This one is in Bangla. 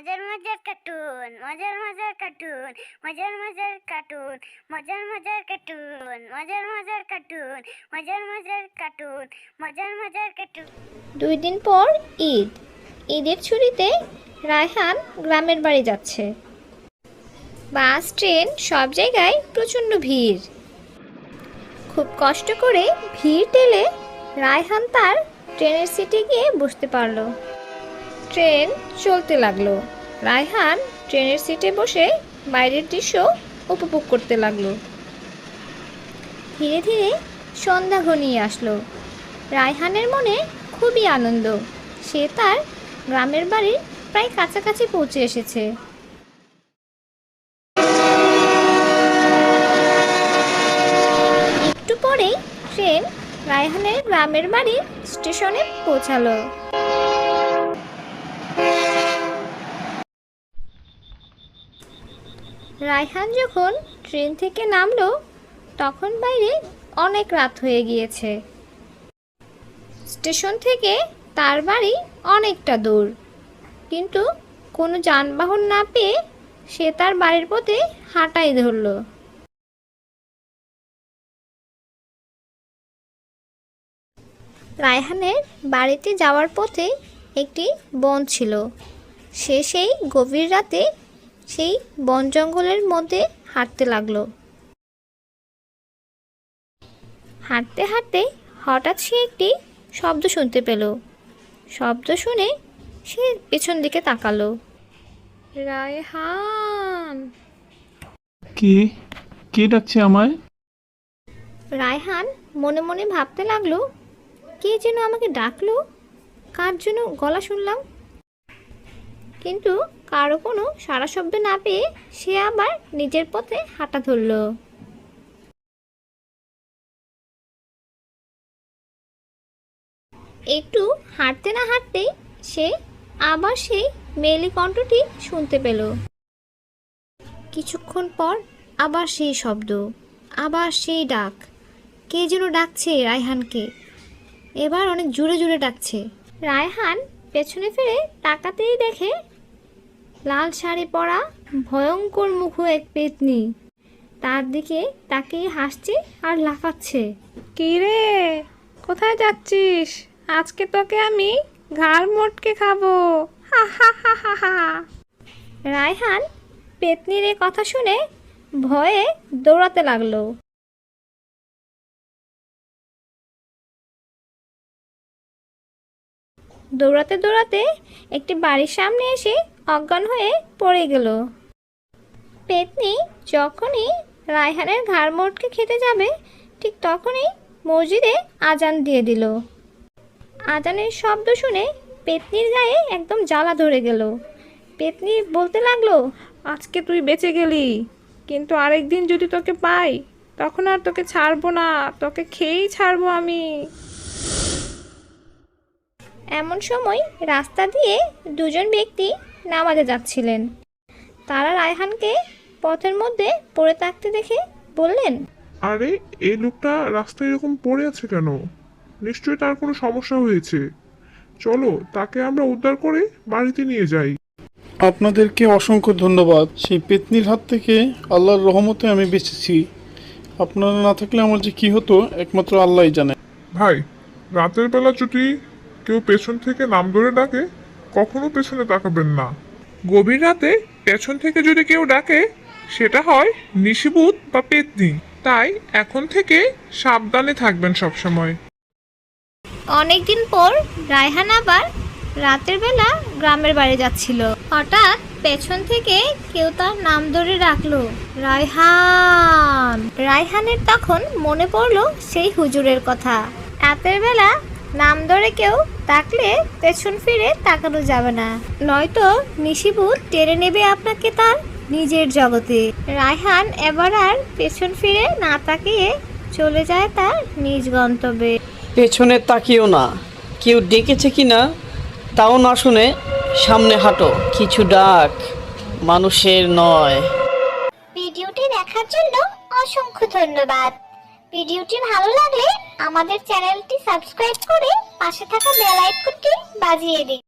মজার মজার কার্টুন মজার মজার কার্টুন মজার মজার কার্টুন মজার মজার কার্টুন মজার মজার কার্টুন মজার মজার কার্টুন মজার মজার কার্টুন দুই দিন পর ঈদ। ঈদের ছুটিতে রায়হান গ্রামের বাড়ি যাচ্ছে। বাস, ট্রেন সব জায়গায় প্রচণ্ড ভিড়। খুব কষ্ট করে ভিড় টেলে রায়হান তার ট্রেনের সিটে গিয়ে বসতে পারল। ট্রেন চলতে লাগল। রায়হান ট্রেনের সিটে বসে বাইরের দৃশ্য উপভোগ করতে লাগল। ধীরে ধীরে সন্ধ্যা ঘনিয়ে আসলো। রায়হানের মনে খুবই আনন্দ। সে তার গ্রামের বাড়ির প্রায় কাছাকাছি পৌঁছে এসেছে। একটু পরেই ট্রেন রায়হানের গ্রামের বাড়ির স্টেশনে পৌঁছালো। রায়হান যখন ট্রেন থেকে নামলো, তখন বাইরে অনেক রাত হয়ে গিয়েছে। স্টেশন থেকে তার বাড়ি অনেকটা দূর। কিন্তু কোনো যানবাহন না পেয়ে সে তার বাড়ির পথে হাঁটাই ধরলো। রায়হানের বাড়িতে যাওয়ার পথে একটি বন ছিল। সে সেই গভীর রাতে সেই বন জঙ্গলের মধ্যে হাঁটতে লাগল। হাঁটতে হাঁটতে হঠাৎ সে একটি শব্দ শুনতে পেল। শব্দ শুনে সে পেছন দিকে তাকালো। রায়হান! কে? কে ডাকছে আমায়? রায়হান মনে মনে ভাবতে লাগল কে যেন আমাকে ডাকলো? কার জন্য গলা শুনলাম। কিন্তু কারও কোনো সারা শব্দ না পেয়ে সে আবার নিজের পথে হাঁটা ধরলো। একটু হাঁটতে না হাঁটতেই সে আবার সেই মেলি কণ্ঠটি শুনতে পেল। কিছুক্ষণ পর আবার সেই শব্দ, আবার সেই ডাক। কে যেন ডাকছে রায়হানকে। এবার অনেক জোরে জোরে ডাকছে। রায়হান পেছনে ফিরে তাকাতেই দেখে লাল শাড়ি পরা ভয়ঙ্কর মুখ এক পেতনি। তার দিকে তাকিয়ে হাসছে আর লাফাচ্ছে। কি রে? কোথায় যাচ্ছিস? আজকে তোকে আমি ঘাড় মোটকে খাব। হা হা হা হা হা। রায়হান পেতনির এ কথা শুনে ভয়ে দৌড়াতে লাগল। দৌড়াতে দৌড়াতে একটি বাড়ির সামনে এসে অজ্ঞান হয়ে পড়ে গেল। পেতনি যখনই রায়হানের ঘাড় মোটকে খেতে যাবে, ঠিক তখনই মসজিদে আজান দিয়ে দিল। আজানের শব্দ শুনে পেতনির গায়ে একদম জ্বালা ধরে গেল। পেতনি বলতে লাগল, আজকে তুই বেঁচে গেলি, কিন্তু আরেকদিন যদি তোকে পাই, তখন আর তোকে ছাড়বো না, তোকে খেয়েই ছাড়বো আমি। এমন সময় রাস্তা দিয়ে দুজন ব্যক্তি নামাজে যাচ্ছিলেন। তারা রায়হানকে পথের মধ্যে পড়ে থাকতে দেখে বললেন আরে এই লোকটা রাস্তায় এরকম পড়ে আছে কেন? নিশ্চয়ই তার কোনো সমস্যা হয়েছে। চলো তাকে আমরা উদ্ধার করে বাড়িতে নিয়ে যাই। আপনাদেরকে অসংখ্য ধন্যবাদ। সেই পেতনির হাত থেকে আল্লাহর রহমতে আমি বেঁচেছি। আপনারা না থাকলে আমার যে কি হতো একমাত্র আল্লাহই জানে। ভাই রাতের বেলা যদি কেউ পেছন থেকে নাম ধরে ডাকে, কখনো পেছনে তাকাবেন না। গভীর রাতে পেছন থেকে যদি কেউ ডাকে, সেটা হয় নিশিভূত বা পেতনি। তাই এখন থেকে সাবধানে থাকবেন সবসময়। অনেকদিন পর রায়হান আবার রাতের বেলা গ্রামের বাড়ি যাচ্ছিল। হঠাৎ পেছন থেকে কেউ তার নাম ধরে রাখল রায়হান! রায়হানের তখন মনে পড়ল সেই হুজুরের কথা। রাতের বেলা নাম ধরে কেউ ডাকলে পেছন ফিরে তাকানো যাবে না। নয়তো নিশিভূত টেনে নেবে আপনাকে তার নিজের জগতে। রায়হান এবার আর পেছন ফিরে না তাকিয়ে চলে যায় তার নিজ গন্তব্যে। পেছনে তাকিও না। কেউ ডেকেছে কি না তাও না শুনে সামনে হাঁটো। কিছু ডাক মানুষের নয়। ভিডিওটি দেখার জন্য অসংখ্য ধন্যবাদ। ভিডিওটি ভালো লাগলে আমাদের চ্যানেলটি সাবস্ক্রাইব করে পাশে থাকা বেল আইকনটি বাজিয়ে দিন।